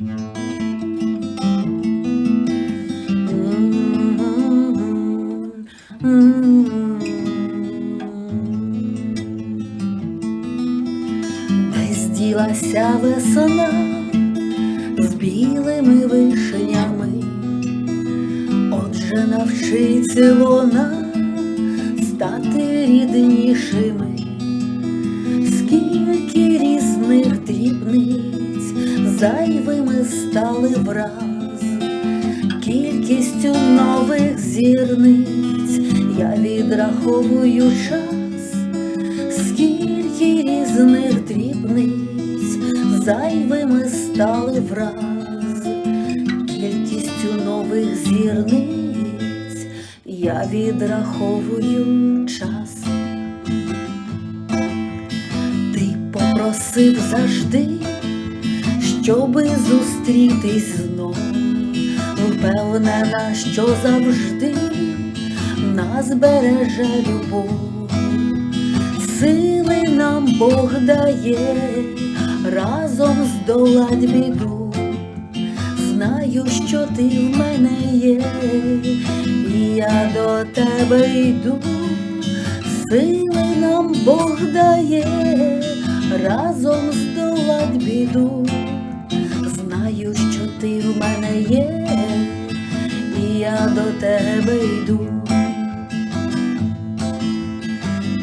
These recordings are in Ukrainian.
Десь ділася весна з білими вишнями, отже навчиться вона стати ріднішими, зайвими стали враз, кількістю нових зірниць я відраховую час, скільки різних дрібниць зайвими стали враз, кількістю нових зірниць я відраховую час. Ти попросив завжди, щоби зустрітись знов, впевнена, що завжди нас береже любов, сили нам Бог дає разом здолать біду. Знаю, що ти в мене є, і я до тебе йду, сили нам Бог дає разом здолать біду. До тебе йду.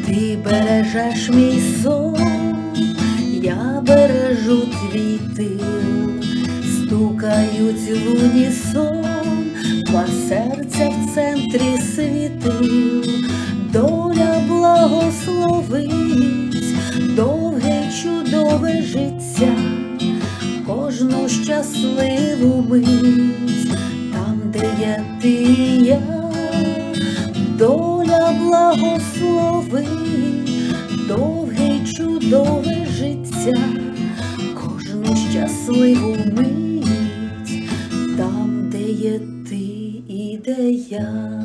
Ти бережеш мій сон, я бережу твій тил, стукають в унісон, два серця в центрі світил, доля благословить, довге чудове життя, кожну щасливу мить, благослови, довге й чудове життя, кожну щасливу мить, там, де є ти і де я.